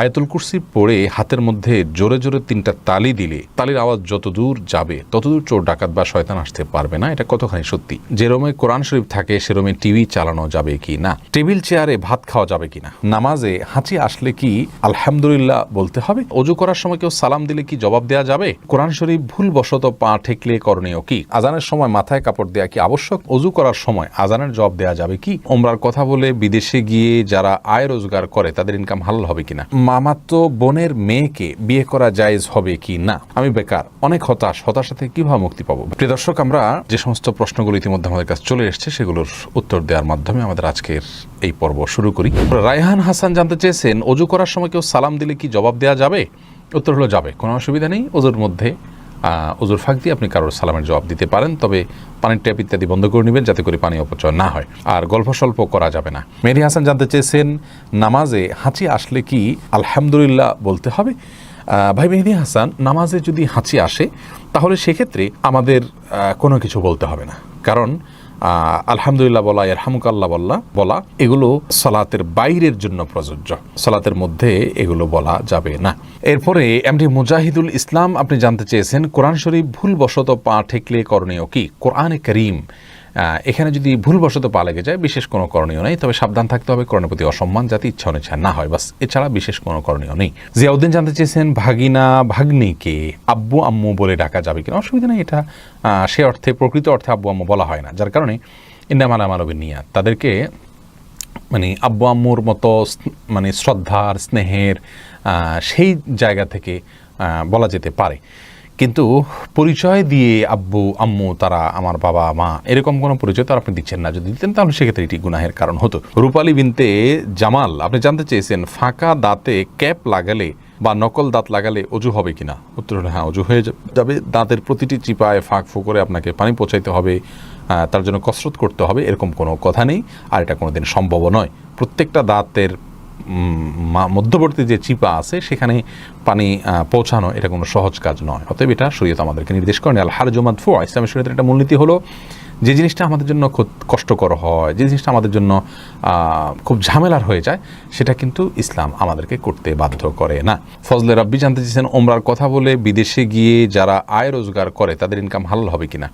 আয়াতুল কুরসি পড়ে হাতের মধ্যে জোরে জোরে তিনটা তালি দিলে তালির আওয়াজ যত দূর যাবে ততদূর চোর, ডাকাত বা শয়তান আসতে পারবে না। এটা কতখানি সত্যি? যেরমে কোরআন শরীফ থাকে সেরমে টিভি চালানো যাবে কি না? টেবিল চেয়ারে ভাত খাওয়া যাবে কি না? নামাজে হাঁচি আসলে কি আলহামদুলিল্লাহ বলতে হবে? অজু করার সময় কেউ সালাম দিলে কি জবাব দেওয়া যাবে? কোরআন শরীফ ভুল বশত পা ঠেকলে করণীয় কি? আজানের সময় মাথায় কাপড় দেওয়া কি আবশ্যক? অজু করার সময় আজানের জবাব দেওয়া যাবে কি? ওমরার কথা বলে বিদেশে গিয়ে যারা আয় রোজগার করে, তাদের ইনকাম হালাল হবে কিনা মামাতো বোনের মেয়েকে বিয়ে করা জায়েজ হবে কি না? আমি বেকার, অনেক হতাশ। হতাশা থেকে কীভাবে মুক্তি পাবো? প্রিয় দর্শক, আমরা যে সমস্ত প্রশ্নগুলো ইতিমধ্যে আমাদের কাছে চলে এসছে, সেগুলোর উত্তর দেওয়ার মাধ্যমে আমাদের আজকের এই পর্ব শুরু করি। রায়হান হাসান জানতে চেয়েছেন, অজু করার সময় কেউ সালাম দিলে কি জবাব দেওয়া যাবে? উত্তর হলো, যাবে, কোনো অসুবিধা নেই। অজুর মধ্যে অজুর ফাঁক দিয়ে আপনি কারোর সালামের জবাব দিতে পারেন, তবে পানির ট্যাপ ইত্যাদি বন্ধ করে নেবেন যাতে করে পানি অপচয় না হয়। আর গল্প স্বল্প করা যাবে না। মেহরি হাসান, জানতে চেয়েছেন নামাজে হাঁচি আসলে কি? আলহামদুলিল্লাহ বলতে হবে। ভাই মেহেদি হাসান, নামাজে যদি হাঁচি আসে, তাহলে সেক্ষেত্রে আমাদের কোনো কিছু বলতে হবে না। কারণ আলহামদুলিল্লাহ বলা এরহামুকাল্লাহ বল্লা বলা, এগুলো সলাতের বাইরের জন্য প্রযোজ্য। সলাতের মধ্যে এগুলো বলা যাবে না। এরপরে এমডি মুজাহিদুল ইসলাম, আপনি জানতে চেয়েছেন, কোরআন শরীফ ভুলবশত পা ঠেকলে করণীয় কি? কোরআনে করিম এখানে যদি ভুলবশত পা লেগে যায়, বিশেষ কোনো করণীয় নেই। তবে সাবধান থাকতে হবে, করণের প্রতি অসম্মান যাতে ইচ্ছা অনিচ্ছা না হয়। বাস, এছাড়া বিশেষ কোনো করণীয় নেই। জিয়াউদ্দিন জানতে চেয়েছেন, ভাগিনা, ভাগ্নিকে আব্বু, আম্মু বলে ডাকা যাবে কিনা? অসুবিধা নেই, এটা সে অর্থে, প্রকৃত অর্থে আব্বু, আম্মু বলা হয় না। যার কারণে ইন্দামালা মানবের নিয়া তাদেরকে মানে আব্বু, আম্মুর মতো মানে শ্রদ্ধার, স্নেহের সেই জায়গা থেকে বলা যেতে পারে। কিন্তু পরিচয় দিয়ে আব্বু, আম্মু, তারা আমার বাবা, মা, এরকম কোনো পরিচয় তার আপনি দিচ্ছেন না। যদি দিতেন তাহলে সেক্ষেত্রে এটি গুনাহের কারণ হতো। রূপালী বিনতে জামাল, আপনি জানতে চেয়েছেন ফাঁকা দাঁতে ক্যাপ লাগালে বা নকল দাঁত লাগালে অজু হবে কিনা? উত্তর হলো হ্যাঁ অজু হয়ে যাবে। দাঁতের প্রতিটি চিপায় ফাঁক করে আপনাকে পানি পৌঁছাইতে হবে তার জন্য কসরত করতে হবে, এরকম কোনো কথা নেই। আর এটা কোনোদিন সম্ভব নয়। প্রত্যেকটা দাঁতের মধ্যবর্তী যে চিপা আছে, সেখানে পানি পৌঁছানো এটা কোনো সহজ কাজ নয়। অতএব এটা শরীয়ত আমাদেরকে নির্দেশ করেন আল হার জমাত ফু ইসলামের শরীয়তের একটা মূলনীতি হলো, যে জিনিসটা আমাদের জন্য খুব কষ্টকর হয়, যে জিনিসটা আমাদের জন্য খুব ঝামেলার হয়ে যায়, সেটা কিন্তু ইসলাম আমাদেরকে করতে বাধ্য করে না। ফজলে রাব্বি জানতে চেয়েছেন, ওমরার কথা বলে বিদেশে গিয়ে যারা আয় রোজগার করে, তাদের ইনকাম হালাল হবে কিনা?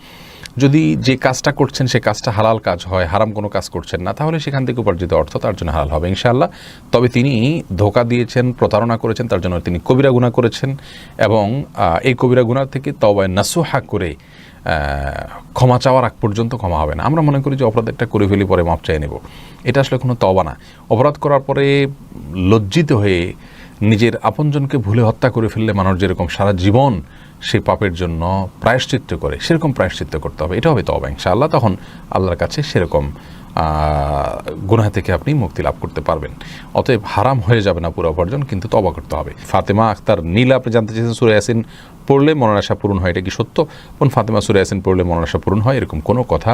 যদি যে কাজটা করছেন, সে কাজটা হালাল কাজ হয়, হারাম কোনো কাজ করছেন না, তাহলে সেখান থেকে উপার্জিত অর্থ তার জন্য হালাল হবে, ইনশাআল্লাহ। তবে তিনি ধোকা দিয়েছেন, প্রতারণা করেছেন, তার জন্য তিনি কবিরা গুণা করেছেন এবং এই কবিরা গুণার থেকে তবায় নাসুহা করে ক্ষমা চাওয়ার আগ পর্যন্ত ক্ষমা হবে না। আমরা মনে করি যে অপরাধ একটা করে ফেলি, পরে মাপ চাই নেব। এটা আসলে কোনো তবা না। অপরাধ করার পরে লজ্জিত হয়ে নিজের আপনজনকে ভুলে হত্যা করে ফেললে মানুষ যেরকম সারা জীবন সেই পাপের জন্য প্রায়শ্চিত্ত করে, সেরকম প্রায়শ্চিত্ত করতে হবে, এটা হবে তবা ইনশাআল্লাহ, তখন আল্লাহর কাছে সেরকম গুনাহ থেকে আপনি মুক্তি লাভ করতে পারবেন। অতএব হারাম হয়ে যাবে না পুরো উপার্জন, কিন্তু তবা করতে হবে। ফাতেমা আক্তার নীলা, আপনি জানতে চেয়েছেন সুরে ইয়াসিন পড়লে মনের আশা পূরণ হয়, এটা কি সত্য? কোন ফাতেমা সুরে ইয়াসিন পড়লে মনের আশা পূরণ হয়, এরকম কোনো কথা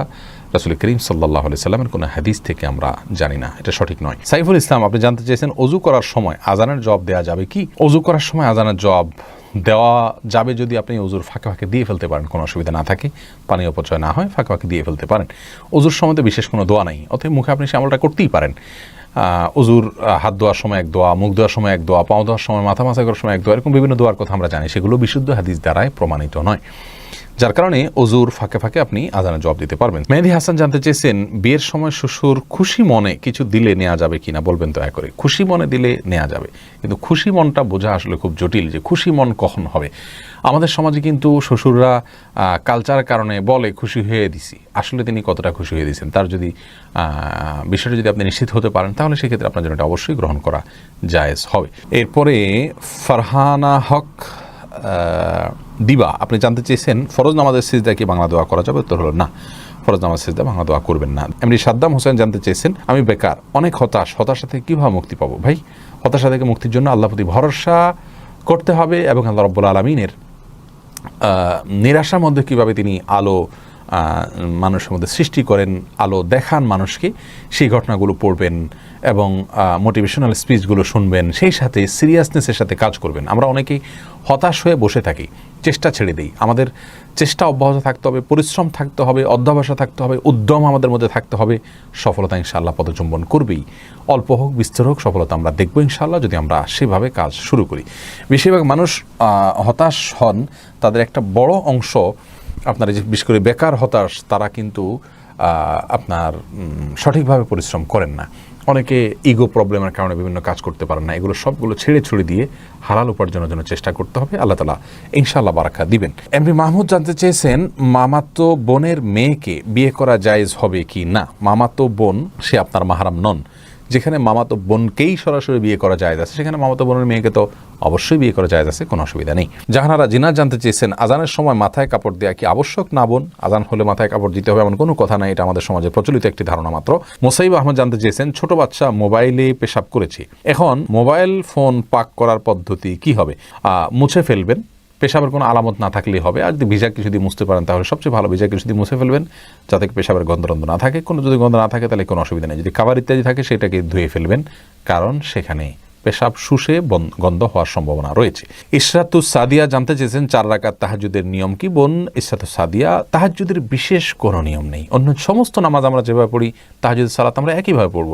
রাসুল করিম সাল্লাহ আলি সাল্লামের কোনো হাদিস থেকে আমরা জানি না, এটা সঠিক নয়। সাইফুল ইসলাম, আপনি জানতে চেয়েছেন অজু করার সময় আজানের জবাব দেওয়া যাবে কি? অজু করার সময় আজানের জবাব দেওয়া যাবে যদি আপনি অজুর ফাঁকে ফাঁকে দিয়ে ফেলতে পারেন, কোনো অসুবিধা না থাকে, পানি অপচয় না হয়, ফাঁকে ফাঁকে দিয়ে ফেলতে পারেন। অজুর সময়তে বিশেষ কোনো দোয়া নাই, অতএব মুখে আপনি সে আমলটা করতেই পারেন। অজুর হাত ধোয়ার সময় এক দোয়া, মুখ ধোয়ার সময় এক দোয়া, পাও ধোয়ার সময়, মাথা মাথা করার সময় এক দোয়া, এরকম বিভিন্ন দোয়ার কথা আমরা জানি, সেগুলো বিশুদ্ধ হাদিস দ্বারাই প্রমাণিত নয়। যার কারণে অজুর ফাঁকে ফাঁকে আপনি আজানের জবাব দিতে পারবেন। মেহেদি হাসান জানতে চেয়েছেন, বিয়ের সময় শ্বশুর খুশি মনে কিছু দিলে নেওয়া যাবে কিনা বলবেন দয়া করে। খুশি মনে দিলে নেওয়া যাবে। কিন্তু খুশি মনটা বোঝা আসলে খুব জটিল যে খুশি মন কখন হবে। আমাদের সমাজে কিন্তু শ্বশুররা কালচার কারণে বলে, খুশি হয়ে দিছি। আসলে তিনি কতটা খুশি হয়ে দিয়েছেন তার যদি বিষয়টা যদি আপনি নিশ্চিত হতে পারেন, তাহলে সেক্ষেত্রে আপনার জন্য এটা অবশ্যই গ্রহণ করা জায়েজ হবে। এরপরে ফারহানা হক দিবা। আপনি জানতে চেয়েছেন, ফরজ নামাজের সিজদা কি বাংলা দোয়া করা যাবে? উত্তর হলো না। ফরজ নামাজ সিজদা বাংলা দোয়া করবেন না। এমনি সাদ্দাম হোসেন জানতে চেয়েছেন, আমি বেকার, অনেক হতাশ, হতাশা থেকে কীভাবে মুক্তি পাবো? ভাই, হতাশা থেকে মুক্তির জন্য আল্লাহ প্রতি ভরসা করতে হবে এবং আল্লাহ রব্বুল আলমিনের নিরাশার মধ্যে কীভাবে তিনি আলো মানুষের মধ্যে সৃষ্টি করেন, আলো দেখান মানুষকে, সেই ঘটনাগুলো পড়বেন এবং মোটিভেশনাল স্পিচগুলো শুনবেন, সেই সাথে সিরিয়াসনেসের সাথে কাজ করবেন। আমরা অনেকেই হতাশ হয়ে বসে থাকি। চেষ্টা ছেড়ে দিই। আমাদের চেষ্টা অব্যাহত থাকতে হবে, পরিশ্রম থাকতে হবে অধ্যাবসা থাকতে হবে, উদ্যম আমাদের মধ্যে থাকতে হবে। সফলতা ইনশাআল্লাহ পদচুম্বন করবেই। অল্প হোক, বিস্তর হোক, সফলতা আমরা দেখব ইনশাআল্লাহ যদি আমরা সেভাবে কাজ শুরু করি। বেশিরভাগ মানুষ হতাশ হন। তাদের একটা বড় অংশ, আপনার যে বিশেষ করে বেকার হতাশ, তারা কিন্তু আপনার সঠিকভাবে পরিশ্রম করেন না। অনেকে ইগো প্রবলেমের কারণে বিভিন্ন কাজ করতে পারেন না। এগুলো সবগুলো ছেড়ে ছুড়ে দিয়ে হালাল উপার্জনের জন্য চেষ্টা করতে হবে। আল্লাহ তালা ইনশাল্লাহ বারাক্ষা দিবেন। এমনি মাহমুদ জানতে চেয়েছেন, মামাতো বোনের মেয়েকে বিয়ে করা জায়েজ হবে কি না? মামাতো বোন, সে আপনার মাহারাম নন। যেখানে মামাতো বোনকেই সরাসরি বিয়ে করা যায় আছে, সেখানে মামাতো বোনের মেয়েকে তো অবশ্যই বিয়ে করা যায় আছে, কোনো অসুবিধা নেই। জাহানারা জিনা জানতে চেয়েছেন, আজানের সময় মাথায় কাপড় দেওয়া কি আবশ্যক না বোন? আজান হলে মাথায় কাপড় দিতে হবে এমন কোনো কথা নাই, এটা আমাদের সমাজে প্রচলিত একটি ধারণা মাত্র। মোসাইব আহমদ জানতে চেয়েছেন, ছোট বাচ্চা মোবাইলে পেশাব করেছে, এখন মোবাইল ফোন পাক করার পদ্ধতি কি হবে? মুছে ফেলবেন পেশাবের কোনো আলামত না থাকলেই হবে। আর যদি ভিজা কিছু দিয়ে মুছতে পারেন, তাহলে সবচেয়ে ভালো ভিজা কিছু দিয়ে মুছে ফেলবেন, যাতে পেশাবের গন্ধরন্ধ না থাকে। কোনো যদি গন্ধ না থাকে, তাহলে কোনো অসুবিধা নেই। যদি খাবার ইত্যাদি থাকে, সেটাকে ধুয়ে ফেলবেন, কারণ সেখানে পেশাব শুষে গন্ধ হওয়ার সম্ভাবনা রয়েছে। ইশরাতু সাদিয়া জানতে চেয়েছেন, চার রাকাত তাহাজুদের নিয়ম কি? বোন, ইশরাতু সাদিয়া তাহাজুদের বিশেষ কোনো নিয়ম নেই। অন্য সমস্ত নামাজ আমরা যেভাবে পড়ি তাহাজুদ সালাত আমরা একইভাবে পড়ব।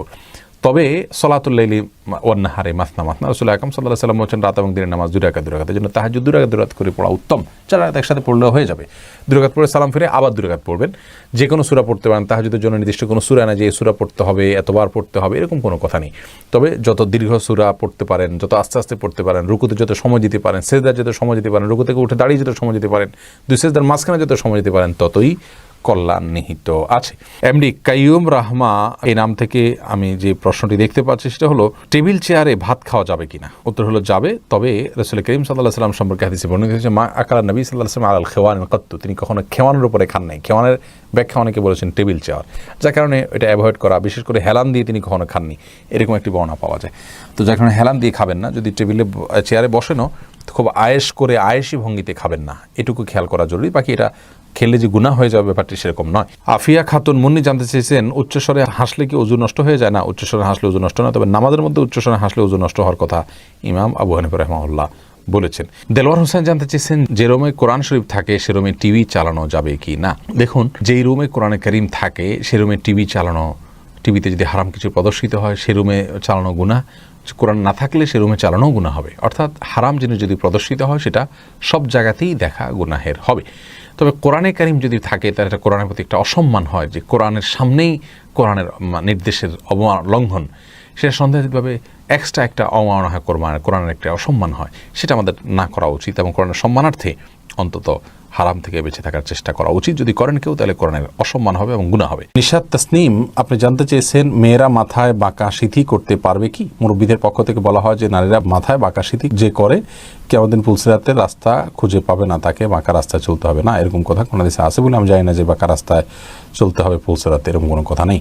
তবে সলাতুল্লাইলি ওয়ান্নাহারে মাসনা মাসনা। রসুল আকাম সাল্লাহ সাল্লাম বলছেন, রাত এবং দিনের নামাজ দুই রাকাত, দুই রাকাতের জন্য তাহাজ দুই রাকাত দুই রাকাত করে পড়া উত্তম। চার রাকাত একসাথে পড়লেও হয়ে যাবে। দুই রাকাত পড়ে সালাম ফিরে আবার দুই রাকাত পড়বেন। যে কোনো সুরা পড়তে পারেন। তাহাজুদের জন্য নির্দিষ্ট কোনো সুরা না যে এই সুরা পড়তে হবে, এতবার পড়তে হবে, এরকম কোনো কথা নেই। তবে যত দীর্ঘ সুরা পড়তে পারেন, যত আস্তে আস্তে পড়তে পারেন, রুকুতে যত সময় দিতে পারেন সেজদার যত সময় দিতে পারেন রুকু থেকে উঠে দাঁড়িয়ে যত সময় দিতে পারেন, দুই সেজদার মাঝখানে যত সময় দিতে পারেন, ততই কল্যাণ নিহিত আছে এমডি কাইয়ুম রাহমা, এই নাম থেকে আমি যে প্রশ্নটি দেখতে পাচ্ছি সেটা হলো, টেবিল চেয়ারে ভাত খাওয়া যাবে কিনা? উত্তর হলো, যাবে। তবে রসুল করিম সাল্লাহ সাল্লাম সম্পর্কে হাদিসে বর্ণিত হয়েছে মা আকালা নবী সাল্লাহ সাল্লাম আল খেওয়ান কত্তু। তিনি কখনো খেওয়ানের উপরে খান নাই। খেওয়ানের ব্যাখ্যা অনেকে বলেছেন টেবিল চেয়ার। যার কারণে এটা অ্যাভয়েড করা, বিশেষ করে হেলান দিয়ে তিনি কখনো খাননি। এরকম একটি বর্ণনা পাওয়া যায়। তো যার কারণে হেলান দিয়ে খাবেন না। যদি টেবিলে চেয়ারে বসেনও খুব আয়েস করে আয়েসি ভঙ্গিতে খাবেন না। এটুকু খেয়াল করা জরুরি। বাকি এটা খেলে যে গুণা হয়ে যাবে ব্যাপারটি সেরকম নয়। আফিয়া খাতুন মুন্নি জানতে চেয়েছেন, উচ্চস্বরে হাসলে কি ওজু নষ্ট হয়ে যায়? না, উচ্চস্বরে হাসলে ওজু নষ্ট না তবে নামাজের মধ্যে উচ্চস্বরে হাসলে ওজু নষ্ট হওয়ার কথা ইমাম আবু হানিফ রহমাউল্লাহ বলেছেন। দেলোয়ার হোসেন জানতে চেয়েছেন যে রুমে কোরআন শরীফ থাকে, সে রুমে টিভি চালানো যাবে কি না? দেখুন, যেই রুমে কোরআনে করিম থাকে, সে রুমে টিভি চালানো, টিভিতে যদি হারাম কিছু প্রদর্শিত হয়, সে রুমে চালানো গুণা কোরআন না থাকলে সে রুমে চালানো গুণা হবে। অর্থাৎ হারাম জিনিস যদি প্রদর্শিত হয়, সেটা সব জায়গাতেই দেখা গুনাহের হবে। তবে কোরআনে কারিম যদি থাকে তার এটা কোরআনের প্রতি একটা অসম্মান হয় যে কোরআনের সামনেই কোরআনের নির্দেশের অবমান লঙ্ঘন। সেটা সন্দেহভাবে এক্সট্রা একটা অবমাননা হয় কোরআন কোরআনের একটা অসম্মান হয়। সেটা আমাদের না করা উচিত এবং কোরআনের সম্মানার্থে অন্তত হারাম থেকে বেঁচে থাকার চেষ্টা করা উচিত। যদি করেন কেউ, তাহলে কোরআনের অসম্মান হবে এবং গুণা হবে। নিশাদ তাসনিম, আপনি জানতে চেয়েছেন, মেয়েরা মাথায় বাঁকা সিথি করতে পারবে কি? মুরব্বীদের পক্ষ থেকে বলা হয় যে, নারীরা মাথায় বাঁকা সিথি যে করে কেমন পুলসিরাতে রাস্তা খুঁজে পাবে না, তাকে বাঁকা রাস্তায় চলতে হবে। না, এরকম কথা কোনো দেশে আছে বলে আমি জানি না যে বাঁকা রাস্তায় চলতে হবে পুলসিরাতে, এরকম কোনো কথা নেই।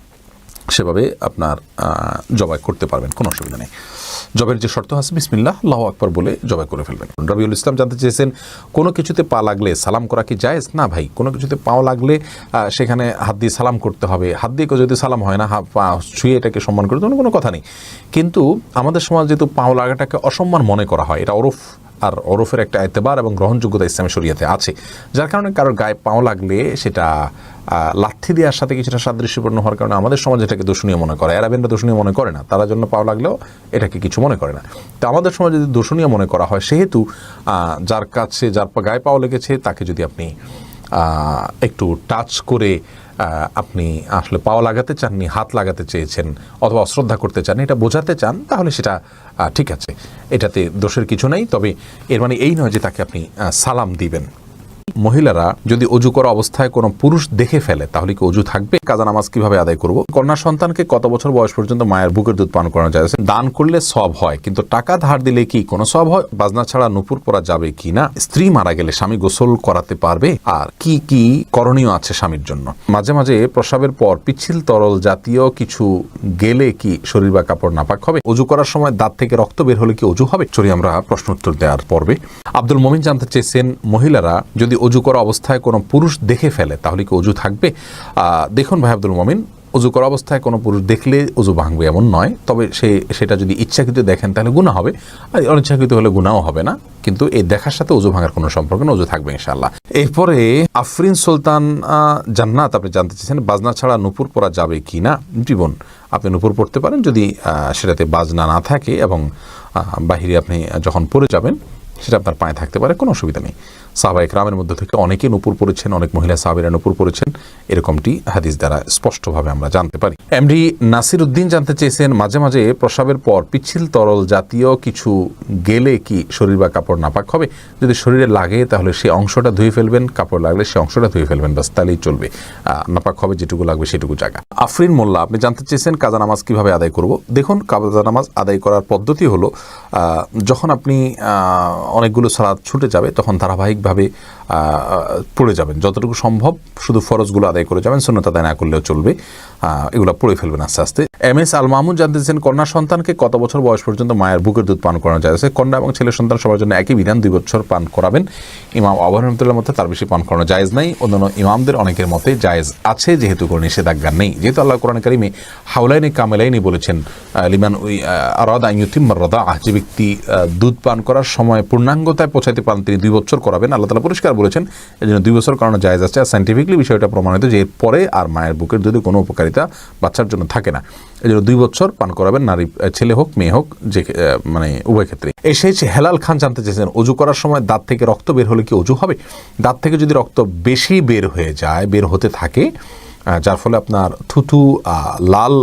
সেভাবে আপনার জবাই করতে পারবেন, কোনো অসুবিধা নেই। জবের যে শর্ত আছে, বিসমিল্লাহ, আল্লাহ আকবর বলে জবাই করে ফেলবেন। রবিউল ইসলাম জানতে চেয়েছেন, কোনো কিছুতে পা লাগলে সালাম করা কি জায়েজ? না ভাই, কোনো কিছুতে পাও লাগলে সেখানে হাত দিয়ে সালাম করতে হবে। হাত দিয়ে যদি সালাম হয় না পা ছুঁয়ে এটাকে সম্মান করে তেমন কোনো কথা নেই। কিন্তু আমাদের সমাজ যেহেতু পাও লাগাটাকে অসম্মান মনে করা হয়, এটা ওরফ আর ওরফের একটা এতেবার এবং গ্রহণযোগ্যতা ইসলামী শরিয়াতে আছে। যার কারণে কারোর গায়ে পাও লাগলে সেটা লাথি দেওয়ার সাথে কিছুটা সাদৃশ্যপূর্ণ হওয়ার কারণে আমাদের সমাজ এটাকে দূষণীয় মনে করে। অ্যারাবেনরা দূষণীয় মনে করে না। তারা জন্য পাও লাগলেও এটাকে কিছু মনে করে না। তো আমাদের সমাজে যদি দূষণীয় মনে করা হয়, সেহেতু যার কাছে, যার গায়ে পাও লেগেছে, তাকে যদি আপনি একটু টাচ করে আপনি আসলে পাওয়া লাগাতে চাননি হাত লাগাতে চেয়েছেন অথবা অশ্রদ্ধা করতে চান, এটা বোঝাতে চান, তাহলে সেটা ঠিক আছে। এটাতে দোষের কিছু নেই, তবে এর মানে এই নয় যে তাকে আপনি সালাম দিবেন। মহিলারা যদি অজু করা অবস্থায় কোনো পুরুষ দেখে ফেলে, তাহলে কি অজু থাকবে? কাজা নামাজ কীভাবে আদায় করব? কন্যা সন্তানকে কত বছর বয়স পর্যন্ত মায়ের বুকের দুধ পান করানো যায়? দান করলে সব হয়, কিন্তু টাকা ধার দিলে কি কোনো সব হয়? বাজনা ছাড়া নুপুর পরা যাবে কি না? স্ত্রী মারা গেলে স্বামী গোসল করাতে পারবে? আর কি কি করণীয় আছে স্বামীর জন্য? মাঝে মাঝে প্রসাবের পর পিচ্ছিল তরল জাতীয় কিছু গেলে কি শরীর বা কাপড় নাপাক হবে? অজু করার সময় দাঁত থেকে রক্ত বের হলে কি অজু হবে? চলি আমরা প্রশ্ন উত্তর দেওয়ার পর্বে। আব্দুল মমিন জানতে চেয়েছেন, মহিলারা যদি অজু করা অবস্থায় কোনো পুরুষ দেখে ফেলে, তাহলে কি অজু থাকবে? দেখুন ভাই আব্দুল মমিন, অজু করা অবস্থায় কোনো পুরুষ দেখলে অজু ভাঙবে এমন নয়, তবে সে, সেটা যদি ইচ্ছাকৃত দেখেন তাহলে গুণা হবে, আর অনিচ্ছাকৃত হলে গুণাও হবে না, কিন্তু এই দেখার সাথে অজু ভাঙার কোনো সম্পর্ক না অজু থাকবে ইনশাল্লাহ এরপরে আফরিন সুলতান জান্নাত, আপনি জানতে চেয়েছেন বাজনা ছাড়া নুপুর পরা যাবে কি না? জীবন, আপনি নুপুর পড়তে পারেন যদি সেটাতে বাজনা না থাকে এবং বাহিরে আপনি যখন পড়ে যাবেন, সেটা আপনার পায়ে থাকতে পারে, কোনো অসুবিধা নেই। সাহাবা একরামের মধ্যে থেকে অনেকে নুপুর পড়েছেন, অনেক মহিলা সাহাবিরা নুপুর পড়েছেন। এরকমটি হাদিস দ্বারা স্পষ্টভাবে আমরা জানতে পারি। এমডি নাসির উদ্দিন জানতে চেয়েছেন, মাঝে মাঝে প্রসাবের পর পিচ্ছিল তরল জাতীয় কিছু গেলে কি শরীর বা কাপড় নাপাক হবে? যদি শরীরে লাগে তাহলে সেই অংশটা ধুয়ে ফেলবেন, কাপড় লাগলে সেই অংশটা ধুয়ে ফেলবেন বাস তাহলেই চলবে। নাপাক হবে যেটুকু লাগবে সেটুকু জায়গা। আফরিন মোল্লা, আপনি জানতে চেয়েছেন কাজা নামাজ কীভাবে আদায় করব? দেখুন, কাজা নামাজ আদায় করার পদ্ধতি হলো যখন আপনি অনেকগুলো সালাদ ছুটে যাবে, তখন ধারাবাহিকভাবে আহ, পড়ে যাবেন। যতটুকু সম্ভব শুধু ফরজগুলো আদায় করে যাবেন শূন্যতা আদায় না করলেও চলবে। এগুলো পড়ে ফেলবেন আস্তে আস্তে। এম এস আল মাহমুদ জানতে চেয়েছেন কন্যা সন্তানকে কত বছর বয়স পর্যন্ত মায়ের বুকের দুধ পান করানো যায়? কন্যা এবং ছেলে সন্তান সবার জন্য একই বিধান, দুই বছর পান করাবেন। ইমাম আবহাওয়া রহমতুল্লাহ মতে তার বেশি পান করানো জায়েজ নাই। অন্যান্য ইমামদের অনেকের মতে জায়েজ আছে, যেহেতু কোনো নিষেধাজ্ঞা নেই। যেহেতু আল্লাহ কোরআন কারিমে হাউলাইনি কামেলাইনি বলেছেন লিমান ওই আরাদা ইউতিম্মার রদা যে ব্যক্তি দুধ পান করার সময় পূর্ণাঙ্গতায় পৌঁছাইতে পারেন, তিনি দুই বছর করাবেন। আল্লাহ তালা পরিষ্কার বলেছেন এই জন্য দুই বছর কারণে জায়জ আছে আর সাইন্টিফিকলি বিষয়টা প্রমাণিত যে এরপরে আর মায়ের বুকের যদি কোনো উপকারিতা বাচ্চার জন্য থাকে না। এই জন্য দুই বছর পান করাবেন, নারী ছেলে হোক, মেয়ে হোক, যে মানে উভয় ক্ষেত্রে। এসে হেলাল খান জানতে চেয়েছেন অজু করার সময় দাঁত থেকে রক্ত বের হলে কি অজু হবে? দাঁত থেকে যদি রক্ত বেশি বের হয়ে যায়, বের হতে থাকে যার ফলে আপনার থুতু লাল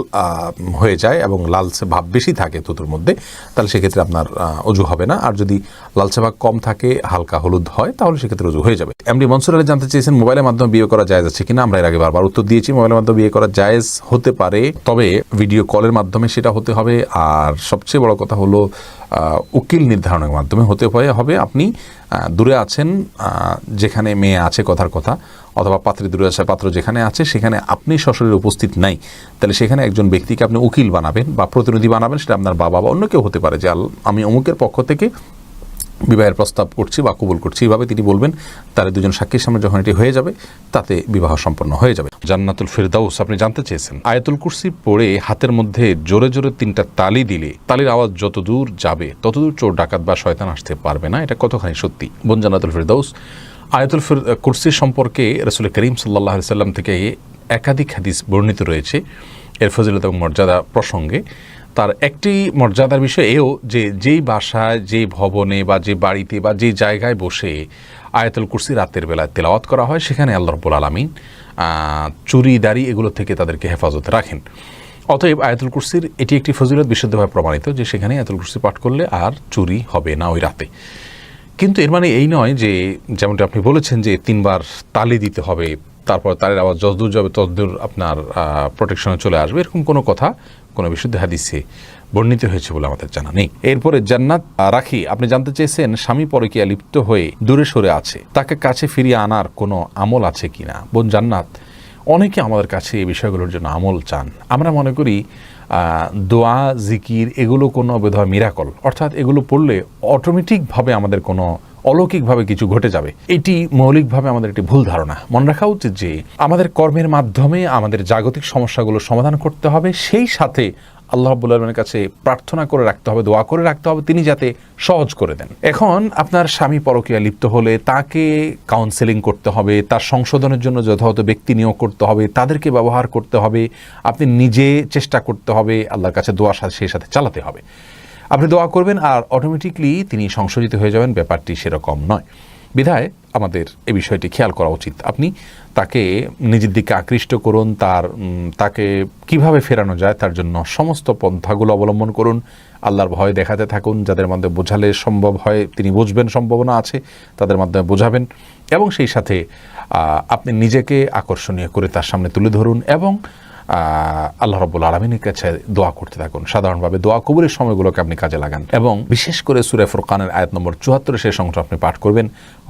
হয়ে যায় এবং লালচে ভাব বেশি থাকে থুতুর মধ্যে, তাহলে সেক্ষেত্রে আপনার অজু হবে না। আর যদি লালচে ভাব কম থাকে, হালকা হলুদ হয়, তাহলে সেক্ষেত্রে অজু হয়ে যাবে। এমনি মনসুর আলী জানতে চেয়েছেন, মোবাইলের মাধ্যমে বিয়ে করা জায়েজ আছে কিনা? আমরা এর আগে বারবার উত্তর দিয়েছি, মোবাইলের মাধ্যমে বিয়ে করা জায়েজ হতে পারে, তবে ভিডিও কলের মাধ্যমে সেটা হতে হবে। আর সবচেয়ে বড় কথা হলো উকিল নির্ধারণের মাধ্যমে হতে হবে। আপনি দূরে আছেন যেখানে মেয়ে আছে কথার কথা অথবা পাত্রী দূরে পাত্র যেখানে আছে, সেখানে আপনি সশরীরে উপস্থিত নাই। তাহলে সেখানে একজন ব্যক্তিকে আপনি উকিল বানাবেন বা প্রতিনিধি বানাবেন, সেটা আপনার বাবা বা অন্য কেউ হতে পারে। যে আমি অমুকের পক্ষ থেকে বিবাহের প্রস্তাব করছি বা কবুল করছি। এইভাবে তিনি বলবেন তাহলে দুজন সাক্ষীর সামনে যখন এটি হয়ে যাবে, তাতে বিবাহ সম্পন্ন হয়ে যাবে। জান্নাতুল ফেরদাউস, আপনি জানতে চেয়েছেন? আয়াতুল কুরসি পড়ে হাতের মধ্যে জোরে জোরে তিনটা তালি দিলে, তালির আওয়াজ যত দূর যাবে ততদূর চোর, ডাকাত বা শয়তান আসতে পারবে না। এটা কতখানি সত্যি? বোন জান্নাতুল ফেরদাউস আয়াতুল ফির কুরসি সম্পর্কে রসুল করিম সাল্লাহ সাল্লাম থেকে একাধিক হাদিস বর্ণিত রয়েছে। এর ফজিলত এবং মর্যাদা প্রসঙ্গে তার একটি মর্যাদার বিষয় এও যে যেই বাসায় যে ভবনে বা যে বাড়িতে বা যে জায়গায় বসে আয়াতুল কুরসি রাতের বেলায় তেলাওয়াত করা হয়, সেখানে আল্লাহ রব্বুল আলমিন চুরি, দাড়ি এগুলো থেকে তাদেরকে হেফাজতে রাখেন। অতএব আয়াতুল কুরসির এটি একটি ফজিলত বিশুদ্ধভাবে প্রমাণিত যে সেখানে আয়াতুল কুরসি পাঠ করলে আর চুরি হবে না ওই রাতে। কিন্তু এর মানে এই নয় যে যেমনটা আপনি বলেছেন যে তিনবার তালি দিতে হবে, তারপর তারের আবার যতদূর যাবে ততদূর আপনার প্রোটেকশনে চলে আসবে। এরকম কোনো কথা, কোনো বিশুদ্ধ হাদিসে বর্ণিত হয়েছে বলে আমাদের জানা নেই। এরপরে জান্নাত রাখি, আপনি জানতে চেয়েছেন স্বামী পরকীয়া লিপ্ত হয়ে দূরে সরে আছে, তাকে কাছে ফিরিয়ে আনার কোনো আমল আছে কিনা? বোন জান্নাত, অনেকে আমাদের কাছে এই বিষয়গুলোর জন্য আমল চান। আমরা মনে করি দোয়া, জিকির, এগুলো কোনো বোধহয় মিরাকল অর্থাৎ এগুলো পড়লে অটোমেটিকভাবে আমাদের কোনো অলৌকিকভাবে কিছু ঘটে যাবে। এটি মৌলিকভাবে আমাদের একটি ভুল ধারণা। মনে রাখা উচিত যে, আমাদের কর্মের মাধ্যমে আমাদের জাগতিক সমস্যাগুলো সমাধান করতে হবে। সেই সাথে আল্লাহ রাব্বুল আলমের কাছে প্রার্থনা করে রাখতে হবে, দোয়া করে রাখতে হবে, তিনি যাতে সহজ করে দেন। এখন আপনার স্বামী পরকীয়া লিপ্ত হলে তাকে কাউন্সেলিং করতে হবে, তার সংশোধনের জন্য যথাযথ ব্যক্তি নিয়োগ করতে হবে, তাদেরকে ব্যবহার করতে হবে, আপনি নিজে চেষ্টা করতে হবে, আল্লাহর কাছে দোয়া সেই সাথে চালাতে হবে। আপনি দোয়া করবেন আর অটোমেটিকলি তিনি সংশোধিত হয়ে যাবেন, ব্যাপারটি সেরকম নয়। বিধায় আমাদের এ বিষয়টি খেয়াল করা উচিত। আপনি তাকে নিজের দিকে আকৃষ্ট করুন, তার তাকে কীভাবে ফেরানো যায় তার জন্য সমস্ত পন্থাগুলো অবলম্বন করুন। আল্লাহর ভয় দেখাতে থাকুন, যাদের মাধ্যমে বোঝালে সম্ভব হয়, তিনি বুঝবেন সম্ভাবনা আছে, তাদের মাধ্যমে বোঝাবেন এবং সেই সাথে আপনি নিজেকে আকর্ষণীয় করে তার সামনে তুলে ধরুন এবং আল্লাহ রব্বুল আলমিনের কাছে দোয়া করতে থাকুন। সাধারণভাবে দোয়া কবুলের সময়গুলোকে আপনি কাজে লাগান এবং বিশেষ করে সুরে ফুরকানের আয়াত নম্বর চুয়াত্তর সেই সংখ্যা আপনি পাঠ করবেন।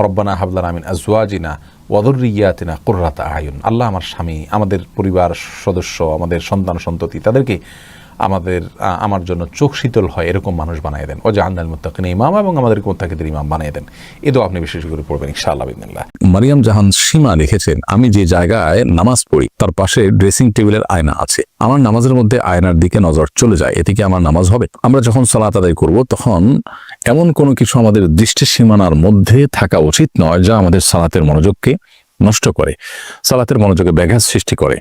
রব্বানা হাবলার আমিন আজওয়াজিনা ওয়াদুরিয়াতিনা কুর্রাতা আয়ুন। আল্লাহ আমার স্বামী, আমাদের পরিবার সদস্য, আমাদের সন্তান সন্ততি, তাদেরকে আমাদের আমার জন্য চোখ শীতল হয়, এরকম মানুষ বানিয়ে দেন। ও জাহান্নাল মুত্তাকিন, ইমাম এবং আমাদের মুত্তাকিদের ইমাম বানিয়ে দেন। এটাও আপনি বিশেষ করে পড়বেন, ইনশাআল্লাহ বিদিনিল্লাহ মারিয়াম জাহান সীমা লিখেছেন, আমি যে জায়গায় নামাজ পড়ি, তার পাশে ড্রেসিং টেবিলের আয়না আছে। আমার নামাজের মধ্যে আয়নার দিকে নজর চলে যায়, এতে কি আমার নামাজ হবে? আমরা যখন সালাত আদায় করব, তখন এমন কোনো কিছু আমাদের দৃষ্টি সীমানার মধ্যে থাকা উচিত নয়, যা আমাদের সালাতের মনোযোগকে নষ্ট করে। সালাতের মনোযোগে ব্যাঘাত সৃষ্টি করে।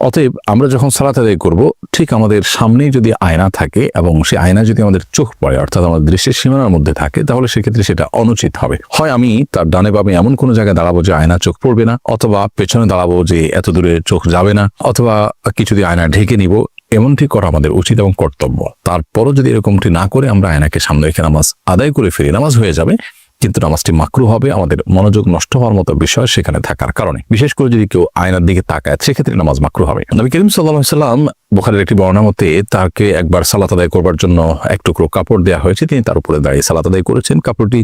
অতএব আমরা যখন সালাত আদায় করব, ঠিক আমাদের সামনেই যদি আয়না থাকে এবং সেই আয়না যদি আমাদের চোখ পড়ে, অর্থাৎ আমাদের দৃশ্যের সীমানার মধ্যে থাকে, তাহলে সেক্ষেত্রে সেটা অনুচিত হবে। হয় আমি তার ডানে বামে এমন কোনো জায়গায় দাঁড়াবো যে আয়না চোখ পড়বে না, অথবা পেছনে দাঁড়াবো যে এত দূরে চোখ যাবে না, অথবা কিছু দিয়ে আয়না ঢেকে নিব, এমনটি করা আমাদের উচিত এবং কর্তব্য। তারপরও যদি এরকমটি না করে আমরা আয়নাকে সামনে রেখে নামাজ আদায় করে ফিরি, নামাজ হয়ে যাবে কিন্তু নামাজটি মাকরু হবে, আমাদের মনোযোগ নষ্ট হওয়ার মতো বিষয় সেখানে থাকার কারণে। বিশেষ করে যদি কেউ আয়নার দিকে তাকায়, সেক্ষেত্রে নামাজ মাকরু হবে। নবী করিম সাল্লাহ সাল্লাম বোখারের একটি বর্ণনা মতে তাকে একবার সালাত আদায় করবার জন্য এক টুকরো কাপড় দেওয়া হয়েছে। তিনি তার উপরে দাঁড়িয়ে সালাত আদায় করেছেন। কাপড়টি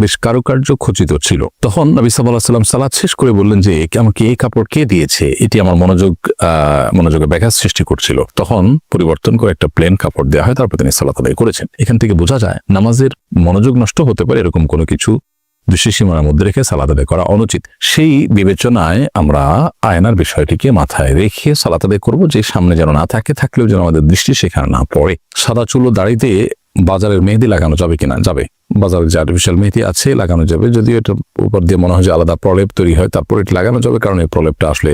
বেশ কারুকার্য খচিত ছিল। তখন নবী সাল্লাহ সাল্লাম সালাদ শেষ করে বললেন যে "কে আমাকে এই কাপড় কে দিয়েছে? এটি আমার মনোযোগ মনোযোগে ব্যাঘাত সৃষ্টি করছিল। তখন পরিবর্তন করে একটা প্লেন কাপড় দেওয়া হয়, তারপর তিনি সালাত আদায় করেছেন। এখান থেকে বোঝা যায়, নামাজের মনোযোগ নষ্ট হতে পারে এরকম কোনো কিছু দৃষ্টি সীমানার মধ্যে রেখে সালাত আদায় করা অনুচিত। সেই বিবেচনায় আমরা আয়নার বিষয়টিকে মাথায় রেখে সালাত আদায় করব যে, সামনে যেন না থাকে, থাকলেও যেন আমাদের দৃষ্টি সেখানে না পড়ে। সাদা চুলো দাড়িতে বাজারের মেহেদি লাগানো যাবে কিনা? যাবে। বাজারে যে আর্টিফিশিয়াল মেহেদি আছে, লাগানো যাবে। যদিও এটা উপর দিয়ে মনে হয় যে আলাদা প্রলেপ তৈরি হয়, তারপর এটি লাগানো যাবে কারণ এই প্রলেপটা আসলে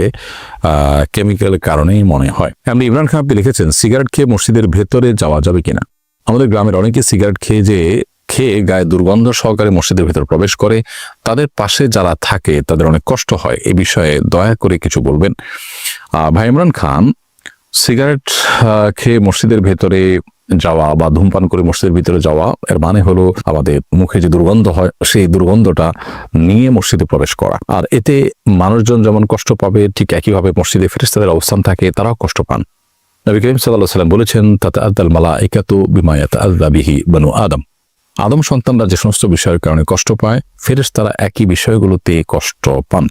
কেমিক্যালের কারণেই মনে হয়। আপনি ইমরান খান আপনি লিখেছেন, সিগারেট খেয়ে মসজিদের ভেতরে যাওয়া যাবে কিনা? আমাদের গ্রামের অনেকে সিগারেট খেয়ে যে, খেয়ে গায়ে দুর্গন্ধ সহকারে মসজিদের ভেতর প্রবেশ করে, তাদের পাশে যারা থাকে তাদের অনেক কষ্ট হয়। এ বিষয়ে দয়া করে কিছু বলবেন। ভাই ইমরান খান সিগারেট খেয়ে মসজিদের ভেতরে যাওয়া বা ধূমপান করে মসজিদের ভিতরে যাওয়া, এর মানে হলো আমাদের মুখে যে দুর্গন্ধ হয়, সেই দুর্গন্ধটা নিয়ে মসজিদে প্রবেশ করা। আর এতে মানুষজন যেমন কষ্ট পাবে, ঠিক একইভাবে মসজিদে ফেরেস্তাদের অবস্থান থাকে, তারাও কষ্ট পান। নবী করিম সাল্লাম বলেছেন তাতে আদাল মালা একাতু বিমায়াত আদা বিহি বানু আদম। আদম সন্তানরা যে সমস্ত বিষয়ের কারণে কষ্ট পায় ফেরেস তারা একই বিষয়গুলোতে কষ্ট পান।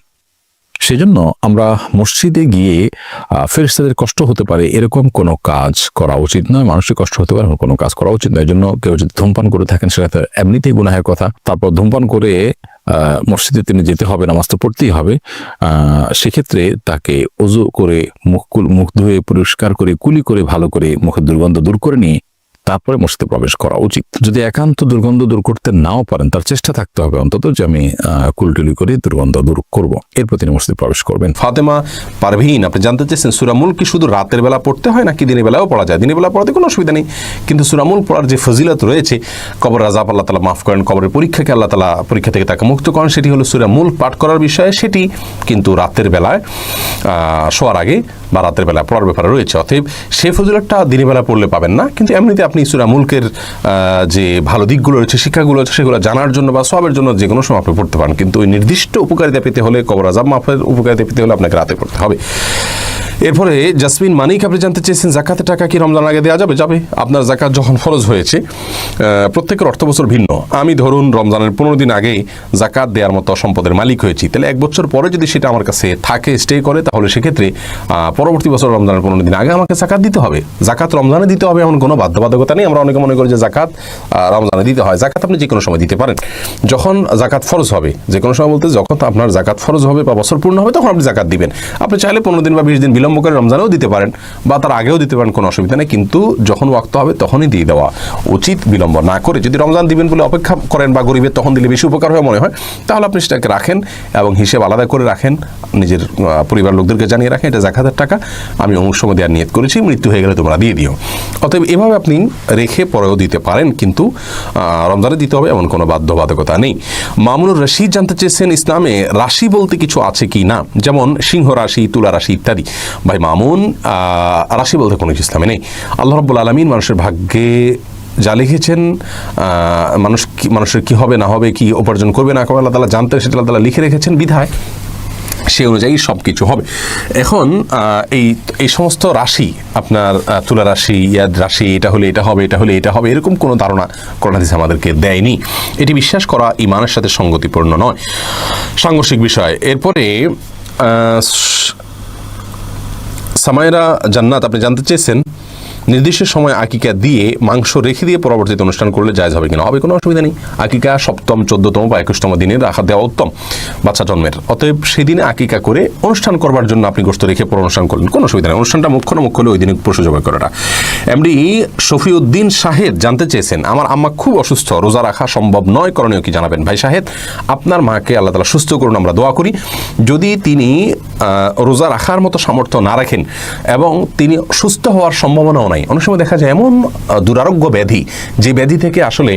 সেজন্য আমরা মসজিদে গিয়ে ফেরিস্তাদের কষ্ট হতে পারে এরকম কোনো কাজ করা উচিত নয়। মানুষের কষ্ট হতে পারে কোনো কাজ করা উচিত নয়। জন্য কেউ যদি ধূমপান করে থাকেন, সেটা তো এমনিতেই গুনাহের কথা। তারপর ধূমপান করে মসজিদে তিনি যেতে হবে, নামাজ তো পড়তেই হবে। সেক্ষেত্রে তাকে অজু করে মুখ মুখ ধুয়ে পরিষ্কার করে, কুলি করে, ভালো করে মুখের দুর্গন্ধ দূর করে নিয়ে তারপরে মসজিদে প্রবেশ করা উচিত। যদি একান্ত দুর্গন্ধ দূর করতে নাও পারেন, তার চেষ্টা থাকতে হবে অন্তত যে আমি কুলটুলি করে, দুর্গন্ধ দূর করব। এরপর তিনি মসজিদে প্রবেশ করবেন। ফাতেমা পারভিন, আপনি জানতে চেয়েছেন সুরামুল কি শুধু রাতের বেলা পড়তে হয় নাকি দিনের বেলাও পড়া যায়? দিনের বেলা পড়াতে কোনো অসুবিধা নেই। কিন্তু সুরামুল পড়ার যে ফজিলত রয়েছে, কবর রাজাব আল্লাহ তালা মাফ করেন, কবরের পরীক্ষাকে আল্লাহ তালা পরীক্ষা থেকে তাকে মুক্ত করেন, সেটি হলো সুরামুল পাঠ করার বিষয়ে, সেটি কিন্তু রাতের বেলায় শোয়ার আগে বা রাতের বেলা পড়ার ব্যাপারে রয়েছে। অতএব সেই ফজিলতটা দিনের বেলা পড়লে পাবেন না, কিন্তু এমনিতে আপনি সুরামুলকের যে ভালো দিকগুলো রয়েছে, শিক্ষাগুলো রয়েছে, সেগুলো জানার জন্য বা সবের জন্য যে কোনো সময় আপনি পড়তে পারেন। কিন্তু ওই নির্দিষ্ট উপকারিতা পেতে হলে, কবর আজাব মাফের উপকারিতা পেতে হলে আপনাকে রাতে পড়তে হবে। এরপরে জাসমিন মানিক, আপনি জানতে চেয়েছেন জাকাতের টাকা কি রমজান আগে দেওয়া যাবে? যাবে। আপনার জাকাত যখন ফরজ হয়েছে প্রত্যেকের অর্থ বছর ভিন্ন। আমি ধরুন রমজানের পনেরো দিন আগেই জাকাত দেওয়ার মতো সম্পদের মালিক হয়েছি। তাহলে এক বছর পরে যদি সেটা আমার কাছে থাকে স্টে করে, তাহলে সেক্ষেত্রে পরবর্তী বছর রমজানের পনেরো দিন আগে আমাকে জাকাত দিতে হবে। জাকাত রমজানে দিতে হবে এমন কোনো বাধ্যবাধকতা নেই। আমরা অনেকে মনে করি যে জাকাত রমজানে দিতে হয়। জাকাত আপনি যে কোনো সময় দিতে পারেন। যখন জাকাত ফরজ হবে যে কোনো সময় বলতে যখন আপনার জাকাত ফরজ হবে বা বছর পূর্ণ হবে, তখন আপনি জাকাত দিবেন। আপনি চাইলে পনেরো দিন বা বিশ দিন বিলম্ব করে রমজানেও দিতে পারেন বা তার আগেও দিতে পারেন, কোনো অসুবিধা নেই। কিন্তু যখন ওয়াক্ত হবে তখনই দিয়ে দেওয়া উচিত বিলম্ব না করে। যদি রমজান দিবেন বলে অপেক্ষা করেন বা গরিবের তখন দিলে বেশি উপকার হয় মনে হয়, তাহলে আপনি সেটাকে রাখেন এবং হিসেব আলাদা করে রাখেন। নিজের পরিবার লোকদেরকে জানিয়ে রাখেন, এটা জাকাতের টাকা, আমি অমুক সময় দেওয়ার নিয়ত করেছি, মৃত্যু হয়ে গেলে তোমরা দিয়ে দিও। অতএব এভাবে আপনি রেখে পরেও দিতে পারেন, কিন্তু রমজানে দিতে হবে এমন কোনো বাধ্যবাধকতা নেই। মামুনুর রশিদ জানতে চেয়েছেন, ইসলামে রাশি বলতে কিছু আছে কি না? যেমন, সিংহ রাশি, তুলা রাশি ইত্যাদি। ভাই মামুন রাশি বলতে কোনো কিছু ইসলামে নেই আল্লাহ রব্বুল আলমিন মানুষের ভাগ্যে যা লিখেছেন মানুষ মানুষের কি হবে না হবে, কি উপার্জন করবে না করবে, আল্লাহ তালা জানতে সেটা আল্লাহ তালা লিখে রেখেছেন বিধায়। সে অনুযায়ী সব কিছু হবে। এখন এই এই সমস্ত রাশি, আপনার তুলা রাশি, ইয়াদ রাশি, এটা হলে এটা হবে, এটা হলে এটা হবে, এরকম কোনো ধারণা করোনাদিস আমাদেরকে দেয়নি। এটি বিশ্বাস করা ইমানের সাথে সঙ্গতিপূর্ণ নয়। সাংঘর্ষিক বিষয়। এরপরে সামায়রা জান্নাত আপনি জানতে চেয়েছেন। নির্দিষ্ট সময় আকিকা দিয়ে মাংস রেখে দিয়ে পরবর্তীতে অনুষ্ঠান করলে জায়জ হবে কিনা? হবে কোনো অসুবিধা নেই। আকিকা সপ্তম, চোদ্দতম বা একুশতম দিনে রাখা দেওয়া উত্তম বাচ্চা জন্মের। অতএব সেই দিনে আকিকা করে অনুষ্ঠান করবার জন্য আপনি গোস্ত রেখে পর অনুষ্ঠান করলেন। কোনো অসুবিধা নেই। অনুষ্ঠানটা মুখ্য না মুখ্য হলে ওই দিনে পশু জবাই করাটা। এমডি, শফিউদ্দিন শাহেদ জানতে চেয়েছেন, আমার আম্মা খুব অসুস্থ, রোজা রাখা সম্ভব নয়, করণীয় কি জানাবেন? ভাই শাহেদ আপনার মাকে আল্লাহ তালা সুস্থ করুন, আমরা দোয়া করি। যদি তিনি রোজা রাখার মতো সামর্থ্য না রাখেন এবং তিনি সুস্থ হওয়ার সম্ভাবনাও নাই অনেক সময় দেখা যায় এমন দুরারোগ্য ব্যাধি, যে ব্যাধি থেকে আসলে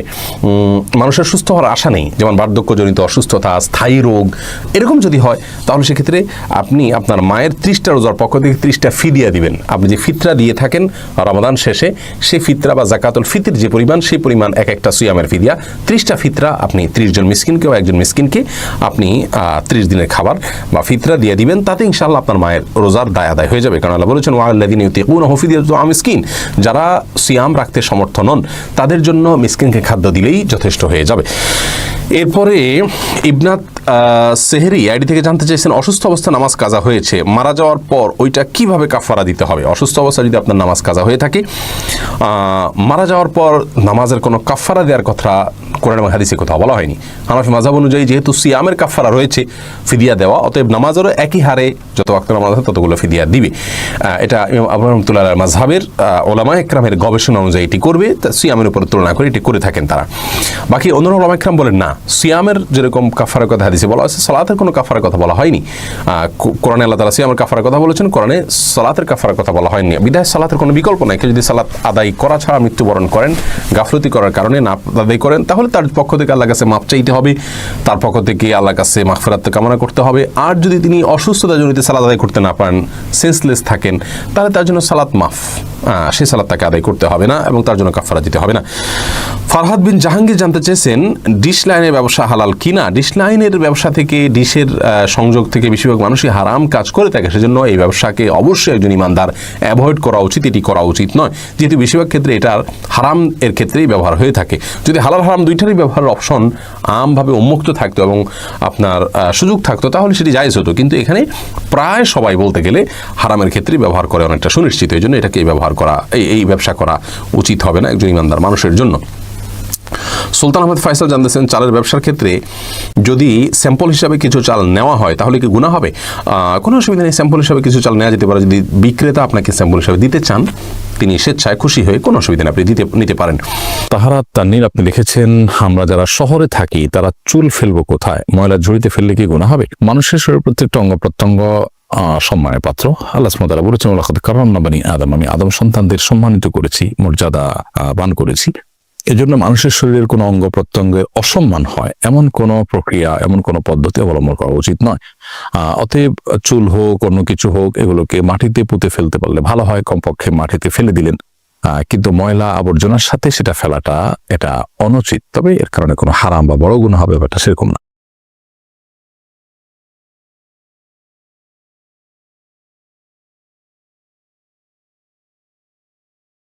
মানুষের সুস্থ হওয়ার আশা নেই। যেমন বার্ধক্যজনিত অসুস্থতা, স্থায়ী রোগ, এরকম যদি হয়, তাহলে সেক্ষেত্রে আপনি আপনার মায়ের ত্রিশটা রোজার পক্ষ থেকে ত্রিশটা ফিদিয়া দিবেন। আপনি যে ফিতরা দিয়ে থাকেন, রমাদান শেষে, সেই ফিতরা বা জাকাতুল ফিতির যে পরিমাণ, সেই পরিমাণ এক একটা সুয়ামের ফিদিয়া ত্রিশটা ফিতরা আপনি ত্রিশ জন মিসকিনকে বা একজন মিসকিনকে আপনি ত্রিশ দিনের খাবার বা ফিতরা দিয়ে দিবেন। তাতে ইনশাল্লাহ আপনার মায়ের রোজার দায় আদায় হয়ে যাবে। কারণ আল্লাহ বলেছেন ওয়াল্লাদিন ইউতিকুন হফিদিয়া মিসকিন যারা সিয়াম রাখতে সমর্থ নন, তাদের জন্য মিসকিনকে খাদ্য দিলেই যথেষ্ট হয়ে যাবে। এরপরে ইবনাত সেহেরি আইডি থেকে জানতে চাইছেন, অসুস্থ অবস্থা নামাজ কাজা হয়েছে, মারা যাওয়ার পর ওইটা কীভাবে কাফারা দিতে হবে? অসুস্থ অবস্থা যদি আপনার নামাজ কাজা হয়ে থাকে মারা যাওয়ার পর নামাজের কোনো কাফারা দেওয়ার কথা কোরআন এবং হাদিসে কোথাও বলা হয়নি। হানাফি মাঝাব অনুযায়ী যেহেতু সিয়ামের কাফারা রয়েছে, ফিদিয়া দেওয়া, অতএব নামাজেরও একই হারে যত ওয়াক্ত নামাজ হয় ততগুলো ফিদিয়া দিবে। এটা ইমাম আবু রহমতুল্লাহ মাঝহাবের ওলামা একরামের গবেষণা অনুযায়ী এটি করবে সিয়ামের উপর তুলনা করে এটি করে থাকেন তারা। বাকি অন্য ওলামা একরাম বলেন, না, সিয়ামের যেরকম কাফারের কথা হাদিসে বলা হয়েছে, সালাতের কোনো কাফারের কথা বলা হয়নি। কোরআনে আল্লাহ তালা সিয়ামের কাফারের কথা বলেছেন, কোরআনে সালাতের কাফারের কথা বলা হয়নি। বিদায় সালাতের কোনো বিকল্প নাই। কেউ যদি সালাত আদায় করা ছাড়া মৃত্যুবরণ করেন, গাফলতি করার কারণে না আদায় করেন, তাহলে তার পক্ষ থেকে আল্লাহ কাছে মাপ চাইতে হবে। তার পক্ষ থেকে আল্লাহ কাছে মাগফিরাত কামনা করতে হবে। আর যদি তিনি অসুস্থতা জনিত সালাত আদায় করতে না পারেন সেন্সলেস থাকেন, তাহলে তার জন্য সালাত মাফ। সেই সালাত তাকে আদায় করতে হবে না এবং তার জন্য কাফারা দিতে হবে না। ফারহাদ বিন জাহাঙ্গীর জানতে চেয়েছেন, ডিশ লাইনের ব্যবসা হালাল কিনা? ডিশ লাইনের ব্যবসা থেকে ডিশের সংযোগ থেকে বেশিরভাগ মানুষই হারাম কাজ করে থাকে, সেজন্য এই ব্যবসাকে অবশ্যই একজন ইমানদার অ্যাভয়েড করা উচিত, এটি করা উচিত নয়। যেহেতু বেশিরভাগ ক্ষেত্রে এটার হারাম এর ক্ষেত্রেই ব্যবহার হয়ে থাকে। যদি হালাল হারাম দুইটারই ব্যবহারের অপশন আমভাবে উন্মুক্ত থাকতো এবং আপনার সুযোগ থাকতো, তাহলে সেটি জায়জ হতো। কিন্তু এখানে প্রায় সবাই বলতে গেলে হারামের ক্ষেত্রেই ব্যবহার করে অনেকটা সুনিশ্চিত, এই জন্য এটাকে ব্যবহার করা এই এই ব্যবসা করা উচিত হবে না একজন ইমানদার মানুষের জন্য। সুলতান আহমেদ ফয়সাল জানতেছেন, চালের ব্যবসার ক্ষেত্রে যদি স্যাম্পল হিসাবে কিছু চাল নেওয়া হয়, তাহলে কি গুণা হবে? কোনো অসুবিধা নেই, স্যাম্পল হিসাবে কিছু চাল নেওয়া যেতে পারে। যদি বিক্রেতা আপনাকে স্যাম্পল হিসাবে দিতে চান, তিনি স্বেচ্ছায় খুশি হয়ে কোনো অসুবিধা নেই, আপনি দিতে, নিতে পারেন। তাহারা তান্নির আপনি লিখেছেন, আমরা যারা শহরে থাকি, তারা চুল ফেলব কোথায়? ময়লা ঝুড়িতে ফেললে কি গুণা হবে? মানুষের শরীর প্রত্যেকটা অঙ্গ প্রত্যঙ্গ সম্মানের পাত্র। আল্লাহ সুবহানাহু বলেছেন ওলাকাদ কারামনা বানি আদম। আমি আদম সন্তানদের সম্মানিত করেছি, মর্যাদা বান করেছি। এজন্য মানুষের শরীরের কোনো অঙ্গ প্রত্যঙ্গে অসম্মান হয়, এমন কোনো প্রক্রিয়া, এমন কোনো পদ্ধতি অবলম্বন করা উচিত নয়। অতএব চুল হোক, অন্য কিছু হোক, এগুলোকে মাটিতে পুঁতে ফেলতে পারলে ভালো হয়, কমপক্ষে মাটিতে ফেলে দিলেন। কিন্তু ময়লা আবর্জনার সাথে সেটা ফেলাটা এটা অনুচিত, তবে এর কারণে কোনো হারাম বা বড় গুণ হবে ব্যাপারটা সেরকম না।